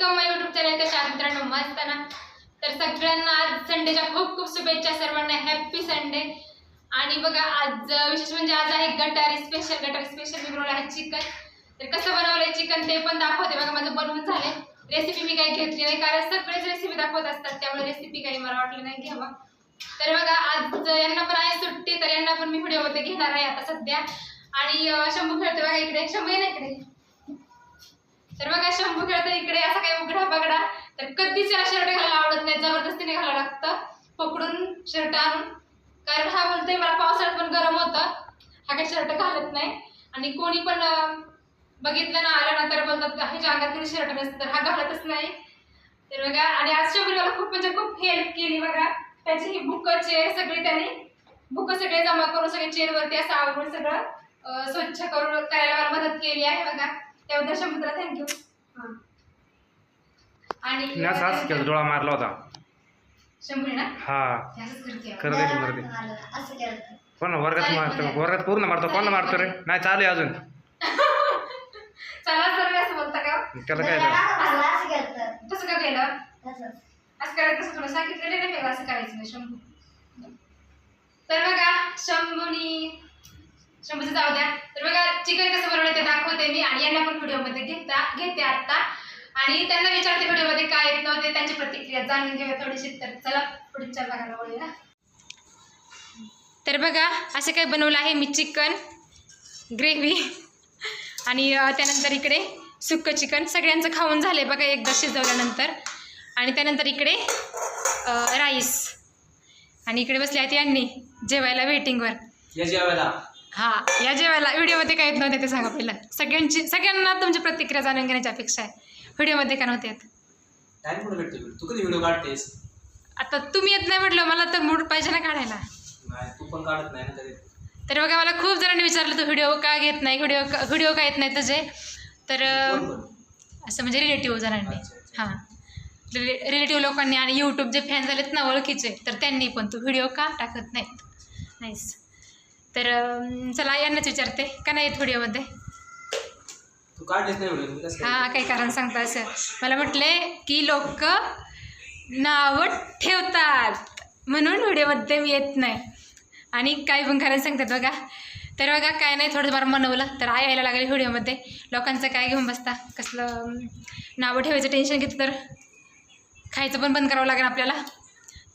Welcome माय YouTube channel कशा मित्रांनो? मस्त ना? तर सगळ्यांना आज संडेच्या खूप खूप शुभेच्छा सर्वांना हॅप्पी संडे आणि बघा आज विशेष म्हणजे आज आहे गटारी स्पेशल गटारी स्पेशल मी बनवलं आहे चिकन. तर कसं बनवलंय चिकन ते पण दाखवते. बघा माझं बनवून झालंय. रेसिपी मी काही घेतली नाही कारण सगळेच रेसिपी दाखवत असतात. त्यामुळे रेसिपी काही मला वाटलं नाही घ्यावं. तर बघा आज यांना पण आहे सुट्टी तर यांना पण मी व्हिडिओमध्ये घेणार आहे आता सध्या. आणि शंभू खेळतो बघा इकडे. शंभू ये ना इकडे. तर बघा शंभू खेळतो इकडे असा काही उघडा बघडा तर कधीच याला शर्ट घालायला आवडत नाही जबरदस्तीने घालावं लागतं. पकडून शर्ट आणून. कारण हा बोलतोय मला पावसाळ्यात पण गरम होतं. हा काही शर्ट घालत नाही. आणि कोणी पण बघितलं ना आलं ना तर बोलतात हे अंगात तरी शर्ट नसतं तर हा घालतच नाही. तर बघा आणि आज शंभू खूप म्हणजे खूप हेल्प केली बघा. त्याची ही बुक चेअर सगळी त्याने बुक सगळे जमा करून सगळे चेअरवरती असं आवडून सगळं स्वच्छ करून करायला मला मदत केली आहे बघा. त्याबद्दल शंभूला थँक्यू आणि मी असं असं केलं डोळा मारला होता. शंभू ना हा. असंच करते असं केलं कोण वर्गात मारतो? वर्गात पूर्ण मारतो कोणाला मारतो रे? नाही चालू आहे अजून. चला तर असं बोलता का? त्याला काय झालं? असं केलं तसं का केलं? तसं असं करायचं तसं तुला सांगितलेलं नाही मला असं करायचं नाही शंभू. तर बघा शंभूनी शंभूचं जाऊ द्या. तर बघा चिकन कसं बनवलं ते दाखवते मी आणि यांना पण व्हिडिओमध्ये घेता घेते आत्ता. आणि त्यांना विचारते व्हिडिओमध्ये काय येत नव्हते त्यांची प्रतिक्रिया जाणून घेऊया थोडीशी. तर चला पुढच्या भागाला वळूया. तर बघा असं काय बनवलं आहे मी चिकन ग्रेव्ही आणि त्यानंतर इकडे सुक्कं चिकन. सगळ्यांचं खाऊन झालं आहे बघा एकदा शिजवल्यानंतर. आणि त्यानंतर इकडे राईस. आणि इकडे बसले आहेत यांनी जेवायला वेटिंगवर जेवायला. हा या जेवायला व्हिडिओमध्ये काय येत नव्हते ते सांगा पहिलं. सगळ्यांची सगळ्यांना तुमची प्रतिक्रिया जाणून घेण्याची अपेक्षा आहे. व्हिडिओमध्ये का नव्हते येत. टाइम कुठे भेटतो तू कधी व्हिडिओ काढतेस? आता तुम्ही येत नाही म्हटलं मला तर मूड पाहिजे ना काढायला. नाही तू पण काढत नाही ना कधी तर बघा मला खूप जणांनी विचारलं तू व्हिडिओ का घेत नाही? व्हिडिओ का व्हिडिओ का येत नाही तुझे? तर कोण पण? असं म्हणजे रिलेटिव्ह जणांनी. अच्छा, अच्छा. हां. रिलेटिव्ह लोकांनी आणि यूट्यूब जे फॅन झालेत ना ओळखीचे तर त्यांनी पण तू व्हिडिओ का टाकत नाहीत? नाहीस तर चला यांनाच विचारते. का नाही व्हिडिओमध्ये? कसं हां काही कारण सांगता असं. मला म्हटले की लोक नावं ठेवतात. म्हणून व्हिडिओमध्ये मी येत नाही. आणि काही पण कारण सांगतात बघा. तर बघा काय नाही थोडंफार मनवलं. तर आई यायला लागले व्हिडिओमध्ये. लोकांचं काय घेऊन बसता? कसलं नावं ठेवायचं टेन्शन घेतलं तर? खायचं पण बंद करावं लागेल आपल्याला.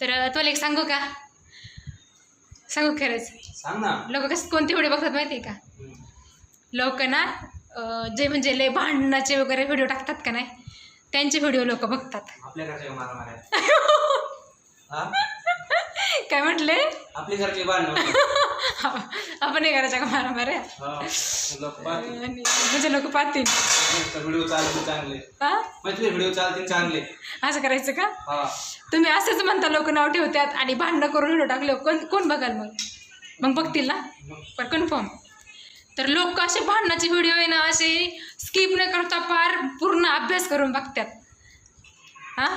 तर तुला एक सांगू का? सांगू खरंच. सांग ना. लोक कसं कोणते व्हिडिओ बघतात माहिती आहे का. लोक ना अं, जे म्हणजे लय भांडणाचे वगैरे व्हिडिओ टाकतात का नाही त्यांचे व्हिडिओ लोक बघतात. आपल्या घरचे मारा मारा हा? काय म्हटले? आपली घरचे भांडण आपण हे करायच्या का हा पाहतील. आणि म्हणजे लोक पाहतील व्हिडिओ चालतील चांगले. हा? तुझे व्हिडिओ चालतील चांगले. असं करायचं का? तुम्ही असंच म्हणता लोक नाव ठेवतात आणि भांडणं करून व्हिडिओ टाकले कोण कोण बघाल मग? मग बघतील ना? पर कन्फर्म तर लोक असे भांडणाचे व्हिडिओ आहे ना असे स्किप न करता फार पूर्ण अभ्यास करून बघतात. हां?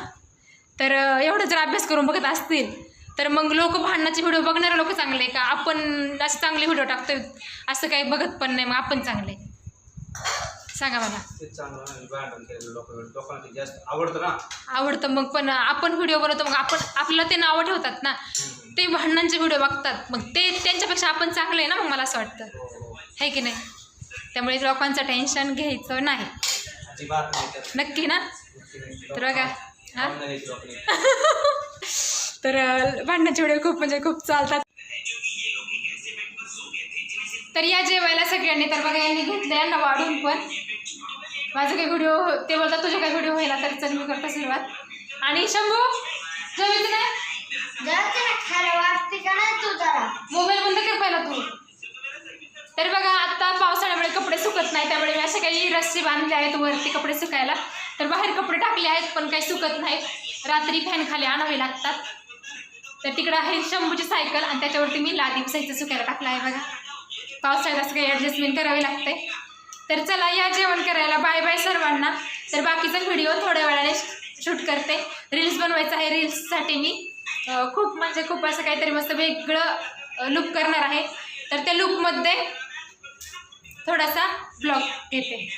तर एवढं जर अभ्यास करून बघत असतील तर मग लोक भांडणाचे व्हिडिओ बघणारे लोक चांगले का? आपण असे चांगले व्हिडिओ टाकतोय असं काही बघत पण नाही मग आपण चांगले सांगा मला आवडतं मग पण आपण व्हिडिओ बनवतो मग आपण आपलं ते नावं ठेवतात ना. ते भांडणांचे व्हिडिओ बघतात मग ते त्यांच्यापेक्षा आपण चांगले आहे ना मग मला असं वाटतं. हो, हो. आहे की नाही? त्यामुळे लोकांचं टेन्शन घ्यायचं नाही. नक्की ना? तर बघा हा. तर भांडणाचे व्हिडिओ खूप म्हणजे खूप चालतात. तर या जेवायला सगळ्यांनी तर बघा यांनी घेतलं यांना वाढून पण. माझं काही व्हिडिओ ते बोलतात तुझे काही व्हिडिओ व्हायला तर चल मी करता सुरुवात. आणि शंभू जेवायचं नाही? मोबाईल बंद कर पहिला तू. तर बघा आता पावसाळ्यामुळे कपडे सुकत नाही त्यामुळे मी असे काही रस्सी बांधले आहेत वरती कपडे सुकायला. तर बाहेर कपडे टाकले आहेत पण काही सुकत नाहीत. रात्री फॅन खाली आणावे लागतात. तर तिकडं आहे शंभूची सायकल आणि त्याच्यावरती मी लादी साहित्य सुकायला टाकलं आहे बघा. पावसाळ्यात असं काही ॲडजस्टमेंट करावी लागते तर चला या जेवण करायला. बाय बाय सर्वांना. तर बाकीचा व्हिडिओ थोड्या वेळाने शूट करते. रील्स बनवायचं आहे रील्ससाठी मी. खूप म्हणजे खूप असं काहीतरी मस्त वेगळं लुक करणार आहे. तर त्या लुकमध्ये थोडासा ब्लॉग घेते.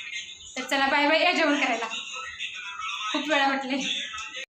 तर चला बाय बाय या जेवण करायला. खूप वेळा म्हटले.